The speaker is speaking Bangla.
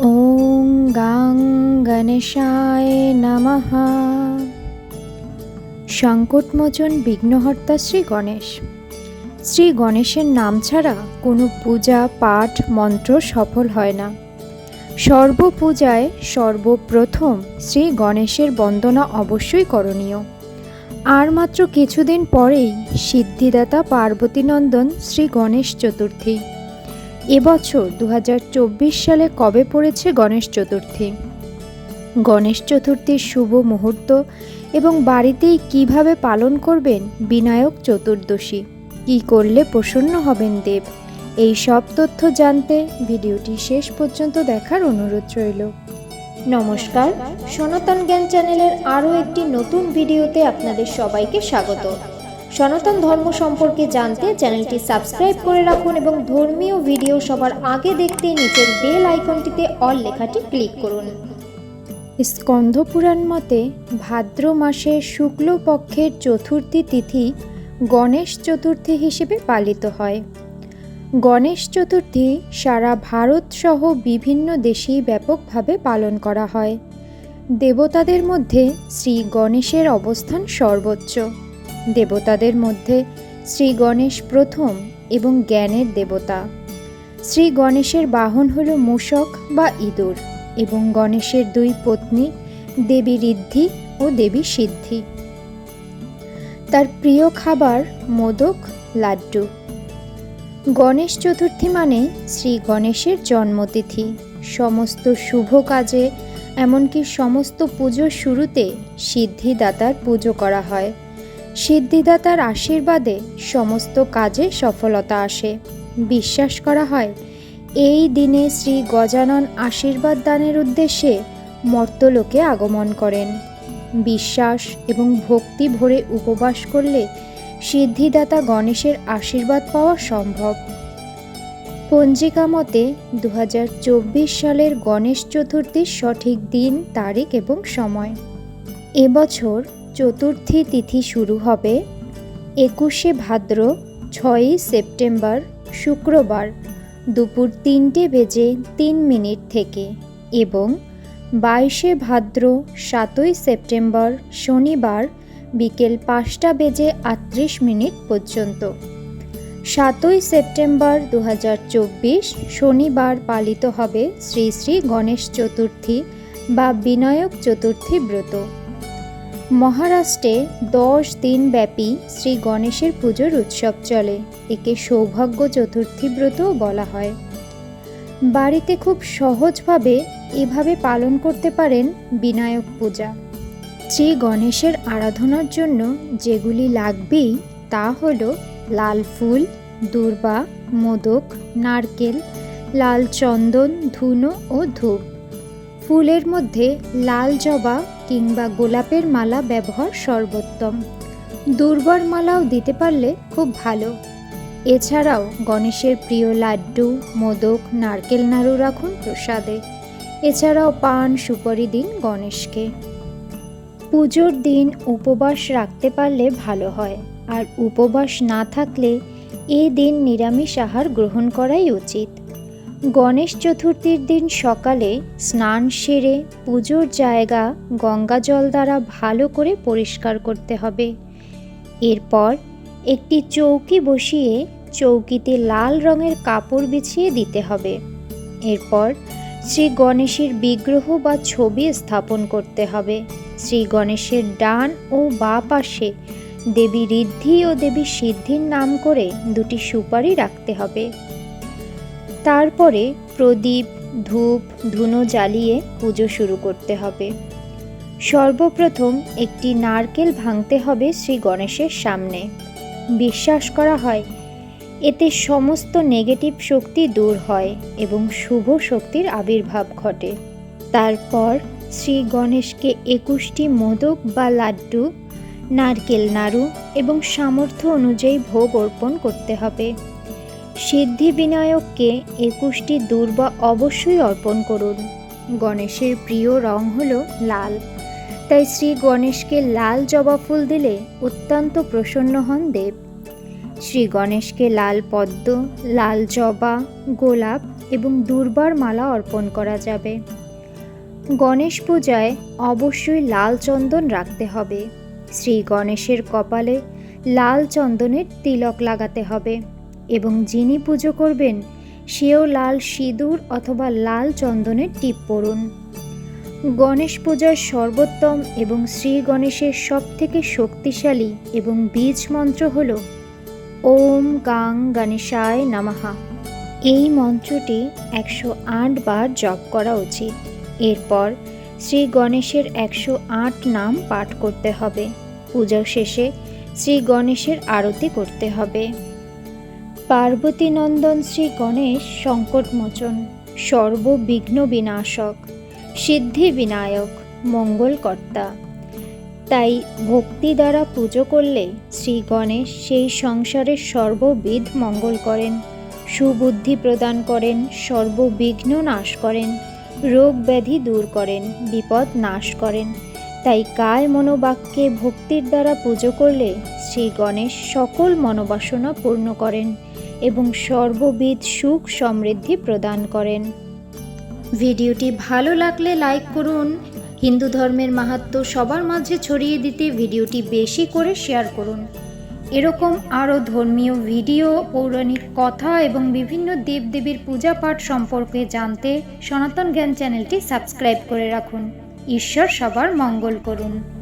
ॐ গাং গণেশায় নমঃ সংকটমোচন বিঘ্নহর্তা শ্রী গণেশ। শ্রী গণেশের নাম ছাড়া কোনো পূজা, পাঠ, মন্ত্র সফল হয় না। সর্বপূজায় সর্বপ্রথম শ্রী গণেশের বন্দনা অবশ্যই করণীয়। আর মাত্র কিছুদিন পরেই সিদ্ধিদাতা পার্বতীনন্দন শ্রী গণেশ চতুর্থী। এবছর দু হাজার চব্বিশ সালে কবে পড়েছে গণেশ চতুর্থী? গণেশ চতুর্থীর শুভ মুহূর্ত এবং বাড়িতেই কীভাবে পালন করবেন বিনায়ক চতুর্দশী? কী করলে প্রসন্ন হবেন দেব? এই সব তথ্য জানতে ভিডিওটি শেষ পর্যন্ত দেখার অনুরোধ রইল। নমস্কার, সনাতন জ্ঞান চ্যানেলের আরও একটি নতুন ভিডিওতে আপনাদের সবাইকে স্বাগত। সনাতন ধর্ম সম্পর্কে জানতে চ্যানেলটি সাবস্ক্রাইব করে রাখুন এবং ধর্মীয় ভিডিও সবার আগে দেখতে নিচের বেল আইকনটিতে অল লেখাটি ক্লিক করুন। স্কন্ধ পুরাণ মতে ভাদ্র মাসের শুক্লপক্ষের চতুর্থী তিথি গণেশ চতুর্থী হিসেবে পালিত হয়। গণেশ চতুর্থী সারা ভারত সহ বিভিন্ন দেশেই ব্যাপকভাবে পালন করা হয়। দেবতাদের মধ্যে শ্রী গণেশের অবস্থান সর্বোচ্চ। দেবতাদের মধ্যে শ্রী গণেশ প্রথম এবং জ্ঞানের দেবতা। শ্রী গণেশের বাহন হল মূষক বা ইঁদুর এবং গণেশের দুই পত্নী দেবী ঋদ্ধি ও দেবী সিদ্ধি। তার প্রিয় খাবার মোদক লাড্ডু। গণেশ চতুর্থী মানে শ্রী গণেশের জন্মতিথি। সমস্ত শুভ কাজে, এমনকি সমস্ত পুজোর শুরুতে সিদ্ধিদাতার পুজো করা হয়। সিদ্ধিদাতার আশীর্বাদে সমস্ত কাজে সফলতা আসে। বিশ্বাস করা হয়, এই দিনে শ্রী গজানন আশীর্বাদ দানের উদ্দেশ্যে মর্তলোকে আগমন করেন। বিশ্বাস এবং ভক্তি ভরে উপবাস করলে সিদ্ধিদাতা গণেশের আশীর্বাদ পাওয়া সম্ভব। পঞ্জিকা মতে দু হাজার চব্বিশ সালের গণেশ চতুর্থীর সঠিক দিন, তারিখ এবং সময়। এবছর চতুর্থী তিথি শুরু হবে একুশে ভাদ্র, ছয়ই সেপ্টেম্বর, শুক্রবার দুপুর তিনটে বেজে তিন মিনিট থেকে এবং বাইশে ভাদ্র, সাতই সেপ্টেম্বর, শনিবার বিকেল পাঁচটা বেজে আটত্রিশ মিনিট পর্যন্ত। সাতই সেপ্টেম্বর দু হাজার চব্বিশ শনিবার পালিত হবে শ্রী শ্রী গণেশ চতুর্থী বা বিনায়ক চতুর্থী ব্রত। মহারাষ্ট্রে দশ দিন ব্যাপী শ্রী গণেশের পুজোর উৎসব চলে, একে সৌভাগ্য চতুর্থী ব্রতও বলা হয়। বাড়িতে খুব সহজভাবে এভাবে পালন করতে পারেন বিনায়ক পূজা। শ্রী গণেশের আরাধনার জন্য যেগুলি লাগবেই তা হল লাল ফুল, দূর্বা, মোদক, নারকেল, লাল চন্দন, ধুনো ও ধূপ। ফুলের মধ্যে লাল জবা কিংবা গোলাপের মালা ব্যবহার সর্বোত্তম। দুর্বার মালাও দিতে পারলে খুব ভালো। এছাড়াও গণেশের প্রিয় লাড্ডু, মোদক, নারকেল নাড়ু রাখুন প্রসাদে। এছাড়াও পান সুপারি দিন গণেশকে। পুজোর দিন উপবাস রাখতে পারলে ভালো হয়, আর উপবাস না থাকলে এই দিন নিরামিষ আহার গ্রহণ করাই উচিত। গণেশ চতুর্থীর দিন সকালে স্নান সেরে পুজোর জায়গা গঙ্গা জল দ্বারা ভালো করে পরিষ্কার করতে হবে। এরপর একটি চৌকি বসিয়ে চৌকিতে লাল রঙের কাপড় বিছিয়ে দিতে হবে। এরপর শ্রী গণেশের বিগ্রহ বা ছবি স্থাপন করতে হবে। শ্রী গণেশের ডান ও বা পাশে দেবী ঋদ্ধি ও দেবী সিদ্ধির নাম করে দুটি সুপারি রাখতে হবে। তারপরে প্রদীপ, ধূপ, ধুনো জ্বালিয়ে পুজো শুরু করতে হবে। সর্বপ্রথম একটি নারকেল ভাঙতে হবে শ্রী গণেশের সামনে। বিশ্বাস করা হয়, এতে সমস্ত নেগেটিভ শক্তি দূর হয় এবং শুভ শক্তির আবির্ভাব ঘটে। তারপর শ্রী গণেশকে একুশটি মোদক বা লাড্ডু, নারকেল নাড়ু এবং সামর্থ্য অনুযায়ী ভোগ অর্পণ করতে হবে। সিদ্ধি বিনায়ককে একুশটি দুর্বা অবশ্যই অর্পণ করুন। গণেশের প্রিয় রং হল লাল। তাই শ্রী গণেশকে লাল জবা ফুল দিলে অত্যন্ত প্রসন্ন হন দেব। শ্রী গণেশকে লাল পদ্ম, লাল জবা, গোলাপ এবং দুর্বার মালা অর্পণ করা যাবে। গণেশ পূজায় অবশ্যই লাল চন্দন রাখতে হবে। শ্রী গণেশের কপালে লাল চন্দনের তিলক লাগাতে হবে। এবং যিনি পুজো করবেন, সেও লাল সিঁদুর অথবা লাল চন্দনের টিপ পরুন। গণেশ পূজার সর্বোত্তম এবং শ্রী গণেশের সবথেকে শক্তিশালী এবং বীজ মন্ত্র হল, ওম গাং গণেশায় নামাহা এই মন্ত্রটি একশো আট বার জপ করা উচিত। এরপর শ্রী গণেশের একশো আট নাম পাঠ করতে হবে। পুজো শেষে শ্রী গণেশের আরতি করতে হবে। পার্বতী নন্দন শ্রী গণেশ সংকটমোচন সর্ববিঘ্ন বিনাশক সিদ্ধি বিনায়ক মঙ্গলকর্তা। তাই ভক্তি দ্বারা পুজো করলে শ্রী গণেশ সেই সংসারের সর্ববিধ মঙ্গল করেন, সুবুদ্ধি প্রদান করেন, সর্ববিঘ্ন নাশ করেন রোগ ব্যাধি দূর করেন, বিপদ নাশ করেন তাই কায় মনোবাক্যে ভক্তির দ্বারা পুজো করলে শ্রী গণেশ সকল মনোবাসনা পূর্ণ করেন এবং সর্ববিধ সুখ সমৃদ্ধি প্রদান করেন। ভিডিওটি ভালো লাগলে লাইক করুন। হিন্দু ধর্মের মাহাত্ম্য সবার মাঝে ছড়িয়ে দিতে ভিডিওটি বেশি করে শেয়ার করুন। এরকম আরও ধর্মীয় ভিডিও, পৌরাণিক কথা এবং বিভিন্ন দেবদেবীর পূজা পাঠ সম্পর্কে জানতে সনাতন জ্ঞান চ্যানেলটি সাবস্ক্রাইব করে রাখুন। ঈশ্বর সবার মঙ্গল করুন।